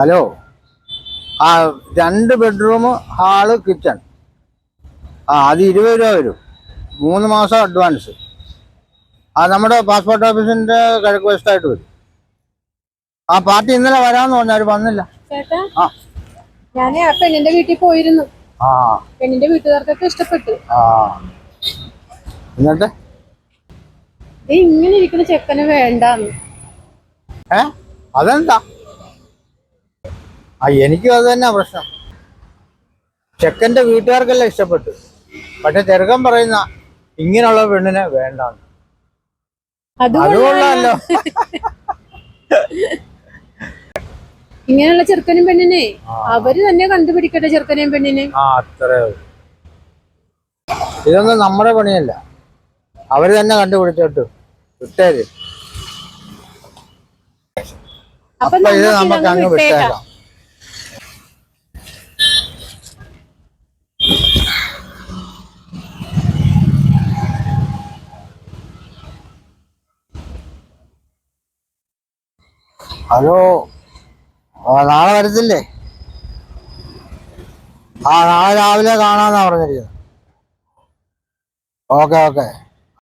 Hello? ആ രണ്ട് bedroom hall kitchen. ആ അത് ഇരുപത് രൂപ വരും. മൂന്ന് മാസം അഡ്വാൻസ്. ആ നമ്മുടെ പാസ്പോർട്ട് ഓഫീസിന്റെ കിഴക്ക് വശത്തായിട്ട് വരും. ആ പാർട്ടി ഇന്നലെ വരാമെന്ന് പറഞ്ഞാൽ വന്നില്ല. ആ. ഞാൻ ആ പെണ്ണിന്റെ വീട്ടിൽ പോയിരുന്നു. ആ. പെണ്ണിന്റെ വീട്ടുകാർക്കൊക്കെ ഇഷ്ടപ്പെട്ടു. ആ. എന്നിട്ട്? ഇങ്ങനെ ഇരിക്കുന്ന ചെക്കന് വേണ്ടാന്ന്. ഏ? അതെന്താ? ആ എനിക്കും അത് തന്നെ പ്രശ്നം. ചെക്കന്റെ വീട്ടുകാർക്കെല്ലാം ഇഷ്ടപ്പെട്ടു. പക്ഷെ ചെറുക്കൻ പറയുന്ന ഇങ്ങനെയുള്ള പെണ്ണിനെ വേണ്ട അത് അത് കൊള്ളാലോ. കൊള്ളാമല്ലോ ഇങ്ങനെയുള്ള ചെറുക്കനും പെണ്ണിനെ അവർ തന്നെ കണ്ടുപിടിക്കട്ടെ ചെറുക്കനെയും പെണ്ണിനെ. ആ അത്രേ ഇതൊന്നും നമ്മുടെ പണിയല്ല. അവർ തന്നെ കണ്ടുപിടിച്ചോട്ടു. വിട്ടേര്. അപ്പൊ ഇത് നമുക്ക് അങ്ങ് വിട്ടേക്കാം. വിട്ടേക്കാം ഹലോ. നാളെ വരത്തില്ലേ? ആ നാളെ രാവിലെ കാണാന്നാ പറഞ്ഞിരിക്കുന്നത്. Okay okay.